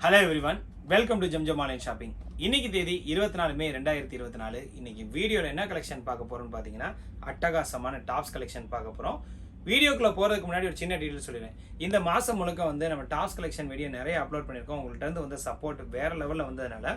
Hello everyone welcome to Zamzam online shopping இன்னைக்கு தேதி இருபத்தி நாலு மே ரெண்டாயிரத்தி இருபத்தி நாலு இன்னைக்கு வீடியோவில் என்ன கலெக்ஷன் பார்க்க போறோம்னு பார்த்தீங்கன்னா அட்டகாசமான டாப்ஸ் கலெக்ஷன் பார்க்க போகிறோம் வீடியோக்குள்ள போகிறதுக்கு முன்னாடி ஒரு சின்ன டீட்டெயில் சொல்லிடுறேன். இந்த மாதம் முழுக்க வந்து நம்ம டாப்ஸ் கலெக்ஷன் வீடியோ நிறைய அப்லோட் பண்ணியிருக்கோம். உங்கள்கிட்ட வந்து சப்போர்ட் வேற லெவலில் வந்ததுனால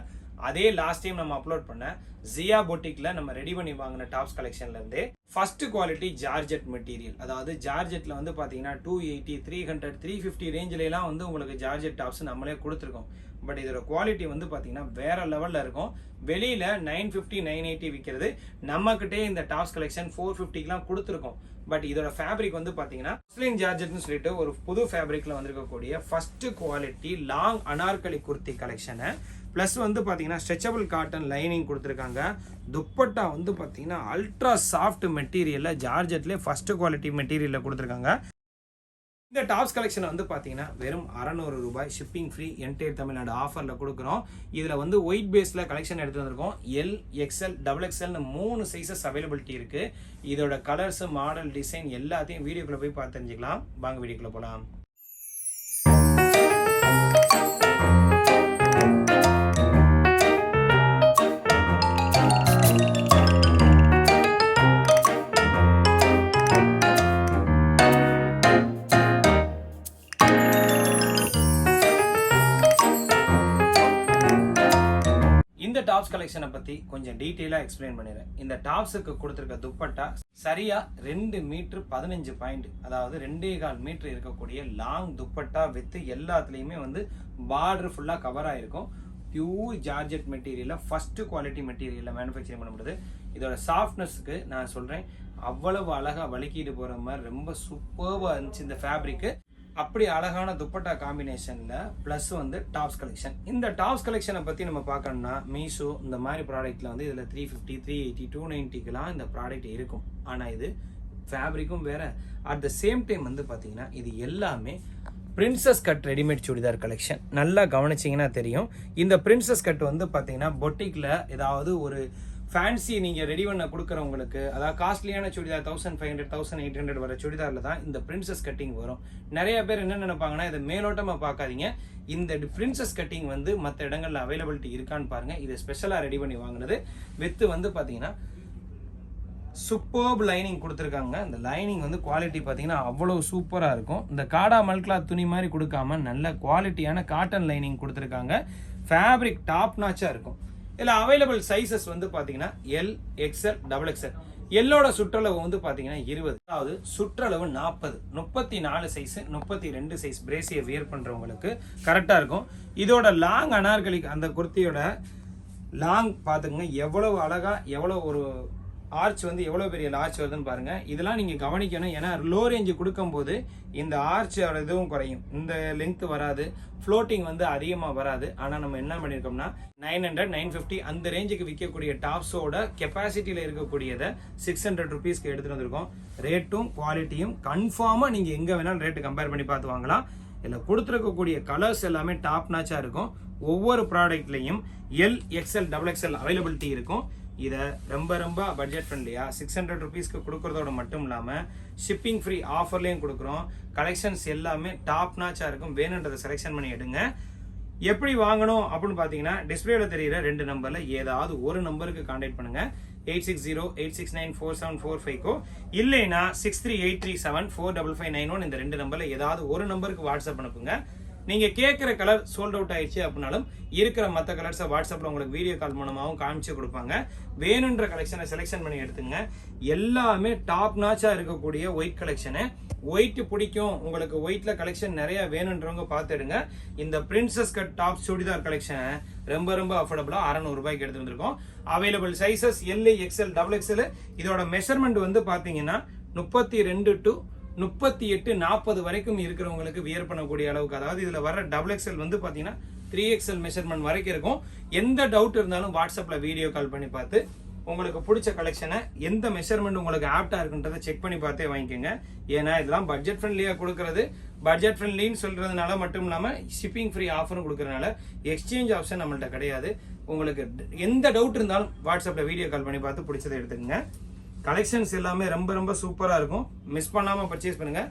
அதே லாஸ்ட் டைம் நம்ம அப்லோட் பண்ண ஜியா பொட்டிக்ல நம்ம ரெடி பண்ணி வாங்கின டாப்ஸ் கலெக்ஷன்ல இருந்தே ஃபர்ஸ்ட் குவாலிட்டி ஜார்ஜெட் மெட்டீரியல் அதாவது ஜார்ஜெட்ல வந்து பாத்தீங்கன்னா two eighty three hundred three fifty ரேஞ்சிலலாம் வந்து உங்களுக்கு ஜார்ஜெட் டாப்ஸ் நம்மளே கொடுத்துருக்கோம். பட் இதோட குவாலிட்டி வந்து பாத்தீங்கன்னா வேற லெவல்ல இருக்கும். வெளியில நைன் ஃபிஃப்டி நைன் எயிட்டி விற்கிறது நம்மக்கிட்டே இந்த டாப்ஸ் கலெக்ஷன் ஃபோர் ஃபிஃப்டிக்கெலாம் கொடுத்துருக்கோம். பட் இதோட ஃபேப்ரிக் வந்து பார்த்தீங்கன்னா முஸ்லிம் ஜார்ஜெட்னு சொல்லிட்டு ஒரு புது ஃபேப்ரிக்கில் வந்திருக்கக்கூடிய first quality long Anarkali kurti கலெக்ஷனை plus வந்து பார்த்தீங்கன்னா ஸ்ட்ரெச்சபிள் காட்டன் லைனிங் கொடுத்துருக்காங்க. துப்பட்டா வந்து பார்த்தீங்கன்னா அல்ட்ரா சாஃப்ட் மெட்டீரியலில் ஜார்ஜெட்லேயே ஃபஸ்ட்டு குவாலிட்டி மெட்டீரியலில் கொடுத்துருக்காங்க. இந்த டாப்ஸ் கலெக்ஷன் வந்து பார்த்தீங்கன்னா வெறும் அறநூறு ரூபாய் ஷிப்பிங் ஃப்ரீ என்டையர் தமிழ்நாடு ஆஃபரில் கொடுக்குறோம். இதில் வந்து ஒயிட் பேஸில் கலெக்ஷன் எடுத்து வந்திருக்கோம். எல் எக்ஸ்எல் டபுள் எக்ஸ்எல்னு மூணு சைஸஸ் அவைலபிலிட்டி இருக்குது இதோட கலர்ஸ் மாடல் டிசைன் எல்லாத்தையும் வீடியோக்குள்ளே போய் பார்த்து தெரிஞ்சுக்கலாம். வாங்க வீடியோக்குள்ளே போகலாம் கலெக்ஷனை பற்றி கொஞ்சம் டீட்டெயிலாக எக்ஸ்பிளைன் பண்ணிடுறேன். இந்த டாப்ஸுக்கு கொடுத்துருக்க துப்பட்டா சரியாக ரெண்டு மீட்ரு பதினஞ்சு பாயிண்ட் அதாவது ரெண்டே கால் மீட்ரு இருக்கக்கூடிய லாங் துப்பட்டா வித்து எல்லாத்துலேயுமே வந்து பார்டர் ஃபுல்லாக கவர் ஆகிருக்கும் பியூர் ஜார்ஜெட் மெட்டீரியலில் ஃபஸ்ட்டு குவாலிட்டி மெட்டீரியலில் மேனுஃபேக்சரிங் பண்ண முடியுது இதோட சாஃப்ட்னஸ்க்கு நான் சொல்கிறேன் அவ்வளவு அழகாக வலிக்கிட்டு போகிற மாதிரி ரொம்ப சூப்பர்வாக இருந்துச்சு இந்த ஃபேப்ரிக்கு அப்படி அழகான துப்பட்டா காம்பினேஷனில் ப்ளஸ் வந்து டாப்ஸ் கலெக்ஷன் இந்த டாப்ஸ் கலெக்ஷனை பற்றி நம்ம பார்க்கணும்னா மீஷோ இந்த மாதிரி ப்ராடக்ட்டில் வந்து இதில் three fifty three eighty two நைன்ட்டிக்கெலாம் இந்த ப்ராடக்ட் இருக்கும். ஆனால் இது ஃபேப்ரிக்கும் வேறு. அட் த சேம் டைம் வந்து பார்த்தீங்கன்னா இது எல்லாமே princess cut readymade churidar collection நல்லா கவனிச்சிங்கன்னா தெரியும். இந்த பிரின்சஸ் கட் வந்து பார்த்தீங்கன்னா பொட்டிக்கில் ஏதாவது ஒரு ஃபேன்சி நீங்கள் ரெடி பண்ண கொடுக்குறவங்களுக்கு அதாவது காஸ்ட்லியான churidar thousand five hundred thousand eight hundred வர சுடிதாரில் தான் இந்த பிரின்சஸ் கட்டிங் வரும். நிறைய பேர் என்ன நினைப்பாங்கன்னா இதை மேலோட்டமாக பார்க்காதீங்க. இந்த பிரின்சஸ் கட்டிங் வந்து மற்ற இடங்களில் அவைலபிலிட்டி இருக்கான்னு பாருங்கள் இது ஸ்பெஷலாக ரெடி பண்ணி வாங்கினது. வித்து வந்து பார்த்தீங்கன்னா சூப்பர்ப் லைனிங் கொடுத்துருக்காங்க. இந்த லைனிங் வந்து குவாலிட்டி பார்த்தீங்கன்னா அவ்வளோ சூப்பராக இருக்கும். இந்த காடா மல்க்லா துணி மாதிரி கொடுக்காம நல்ல குவாலிட்டியான காட்டன் லைனிங் கொடுத்துருக்காங்க. ஃபேப்ரிக் டாப் நாச்சாக இருக்கும். இதில் அவைலபிள் சைஸஸ் வந்து பார்த்தீங்கன்னா எல் எக்ஸ்எல் டபுள் எக்ஸ்எல் எல்லோட சுற்றளவு வந்து பார்த்தீங்கன்னா இருபது. அதாவது சுற்றளவு நாற்பது முப்பத்தி நாலு சைஸ் முப்பத்தி ரெண்டு சைஸ் பிரேசியை வியர் பண்ணுறவங்களுக்கு கரெக்டாக இருக்கும். இதோட லாங் அனார்கலிக் அந்த குர்த்தியோட லாங் பார்த்துங்க எவ்வளவு அழகாக எவ்வளோ ஒரு ஆர்ச் வந்து எவ்வளோ பெரிய ஆர்ச் வருதுன்னு பாருங்கள் இதெல்லாம் நீங்கள் கவனிக்கணும். ஏன்னா லோ ரேஞ்சு கொடுக்கும்போது இந்த ஆர்ச்சோட இதுவும் குறையும். இந்த லென்த் வராது. ஃப்ளோட்டிங் வந்து அதிகமாக வராது. ஆனால் நம்ம என்ன பண்ணியிருக்கோம்னா நைன் ஹண்ட்ரட் நைன் ஃபிஃப்டி அந்த ரேஞ்சுக்கு விற்கக்கூடிய டாப்ஸோட கெப்பாசிட்டியில் இருக்கக்கூடியதை சிக்ஸ் ஹண்ட்ரட் ருபீஸ்க்கு எடுத்துகிட்டு வந்திருக்கோம். ரேட்டும் குவாலிட்டியும் கன்ஃபார்மாக நீங்கள் எங்கே வேணாலும் ரேட்டு கம்பேர் பண்ணி பார்த்து வாங்கலாம். இதில் கொடுத்துருக்கக்கூடிய கலர்ஸ் எல்லாமே டாப் நாச்சாக இருக்கும். ஒவ்வொரு ப்ராடக்ட்லையும் L XL double XL availability இருக்கும். இதை ரொம்ப ரொம்ப பட்ஜெட் ஃப்ரெண்ட்லியாக சிக்ஸ் ஹண்ட்ரட் ருபீஸ்க்கு கொடுக்குறதோட மட்டும் இல்லாமல் ஷிப்பிங் ஃப்ரீ ஆஃபர்லேயும் கொடுக்குறோம். கலெக்ஷன்ஸ் எல்லாமே டாப் நாச்சாக இருக்கும். வேணுன்றதை செலெக்ஷன் பண்ணி எடுங்க. எப்படி வாங்கணும் அப்படின்னு பார்த்தீங்கன்னா டிஸ்பிளேல தெரியிற ரெண்டு நம்பரில் ஏதாவது ஒரு நம்பருக்கு கான்டாக்ட் பண்ணுங்க. Eight six zero eight six nine four seven four ஃபைவ்க்கோ இல்லைனா six three eight three seven four double five nine one இந்த ரெண்டு நம்பரில் ஏதாவது ஒரு நம்பருக்கு வாட்ஸ்அப் அனுப்புங்க. நீங்கள் கேட்குற கலர் சோல்ட் அவுட் ஆயிடுச்சு அப்படின்னாலும் இருக்கிற மற்ற கலர்ஸை வாட்ஸ்அப்பில் உங்களுக்கு வீடியோ கால் மூலமாகவும் காமிச்சு கொடுப்பாங்க. வேணுன்ற கலெக்ஷனை செலெக்ஷன் பண்ணி எடுத்துங்க. எல்லாமே டாப் நாச்சாக இருக்கக்கூடிய ஒயிட் கலெக்ஷனு ஒயிட் பிடிக்கும். உங்களுக்கு ஒயிட்ல கலெக்ஷன் நிறைய வேணுன்றவங்க பார்த்துடுங்க. இந்த princess cut top churidar collection ரொம்ப ரொம்ப அஃபோர்டபுளா அறநூறு ரூபாய்க்கு எடுத்து வந்திருக்கோம். Available sizes L XL double XL இதோட மெஷர்மெண்ட் வந்து பாத்தீங்கன்னா முப்பத்தி ரெண்டு டு முப்பத்தி எட்டு நாற்பது வரைக்கும் இருக்கிறவங்களுக்கு வியர் பண்ணக்கூடிய அளவுக்கு. அதாவது இதில் வர டபுள் எக்ஸ்எல் வந்து பார்த்தீங்கன்னா த்ரீ எக்ஸ்எல் மெஷர்மெண்ட் வரைக்கும் இருக்கும். எந்த டவுட் இருந்தாலும் வாட்ஸ்அப்பில் வீடியோ கால் பண்ணி பார்த்து உங்களுக்கு பிடிச்ச கலெக்ஷனை எந்த மெஷர்மெண்ட் உங்களுக்கு ஆப்டா இருக்குன்றதை செக் பண்ணி பார்த்தே வாங்கிக்கோங்க. ஏன்னா இதெல்லாம் பட்ஜெட் ஃப்ரெண்ட்லியாக கொடுக்கறது. பட்ஜெட் ஃப்ரெண்ட்லின்னு சொல்கிறதுனால மட்டும் இல்லாமல் ஷிப்பிங் ஃப்ரீ ஆஃபரும் கொடுக்கறதுனால எக்ஸ்சேஞ்ச் ஆப்ஷன் நம்மள்ட்ட கிடையாது. உங்களுக்கு எந்த டவுட் இருந்தாலும் வாட்ஸ்அப்பில் வீடியோ கால் பண்ணி பார்த்து பிடிச்சதை எடுத்துக்கங்க. கலெக்ஷன்ஸ் எல்லாமே ரொம்ப ரொம்ப சூப்பராக இருக்கும். மிஸ் பண்ணாமல் பர்ச்சேஸ் பண்ணுங்கள்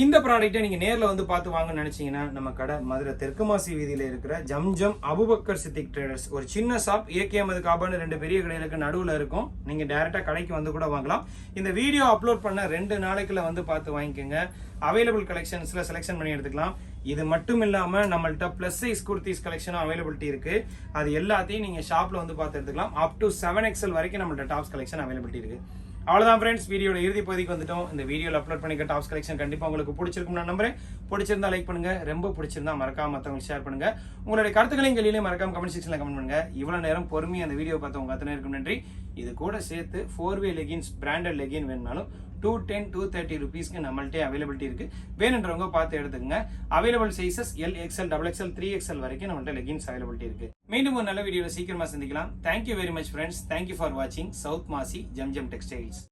இந்த ப்ராடக்ட்டை நீங்கள் நேரில் வந்து பார்த்து வாங்கன்னு நினைச்சீங்கன்னா நம்ம கடை மதுரை தெற்கு மாசி வீதியில் இருக்கிற ஜம்ஜம் அபுபக்கர் சித்திக் ட்ரேடர்ஸ் ஒரு சின்ன ஷாப் ஏகே அமது காபான்னு ரெண்டு பெரிய கடைகளுக்கு நடுவில் இருக்கும். நீங்கள் டேரெக்டாக கடைக்கு வந்து கூட வாங்கலாம். இந்த வீடியோ அப்லோட் பண்ண ரெண்டு நாளைக்குள்ள வந்து பார்த்து வாங்கிக்கோங்க. அவைலபிள் கலெக்ஷன்ஸில் செலெக்ஷன் பண்ணி எடுத்துக்கலாம். இது மட்டும் இல்லாமல் நம்மள்ட்ட ப்ளஸ் சைஸ் குர்த்திஸ் கலெக்ஷனும் அவைலபிலிட்டி இருக்குது அது எல்லாத்தையும் நீங்கள் ஷாப்பில் வந்து பார்த்து எடுத்துக்கலாம். அப் டு செவன் எக்ஸல் வரைக்கும் நம்மள்ட்ட டாப்ஸ் கலெக்ஷன் அவைலபிலிட்டி இருக்குது அவ்வளோதான் ஃப்ரெண்ட்ஸ் வீடியோட இறுதி பகுதிக்கு வந்துட்டோம். இந்த வீடியோவில் அப்லோட் பண்ணிக்க டாப்ஸ் கலெக்ஷன் கண்டிப்பாக உங்களுக்கு பிடிச்சிருக்கும் நான் நம்புறேன். பிடிச்சிருந்தா லைக் பண்ணுங்க. ரொம்ப பிடிச்சிருந்தா மறக்காம மத்தவங்களுக்கு ஷேர் பண்ணுங்க. உங்களுடைய கருத்துக்களையும் கேள்வியிலையும் மறக்காம கமெண்ட் செக்ஷன்ல கமெண்ட் பண்ணுங்க. இவ்வளோ நேரம் பொறுமையாக அந்த வீடியோ பார்த்தவங்க அத்தனை இருக்கும் நன்றி. இது கூட சேர்த்து four way leggings branded legging வேணும்னாலும் டூ டென் டூ தேர்ட்டி ருபீஸ்க்கு நம்மள்ட்டே அவைலபிலிட்டி இருக்கு. வேணுன்றவங்க பார்த்து எடுத்துக்கங்க. Available sizes L XL double XL three XL வரைக்கும் நம்மள்ட்ட லெகின்ஸ் அவைலபிலிட்டி இருக்கு. மீண்டும் ஒரு நல்ல வீடியோவில் சீக்கிரமா சந்திக்கலாம். Thank you very much friends thank you for வாட்சிங் சவுத் மாசி ஜம்ஜம் டெக்ஸ்டைல்ஸ்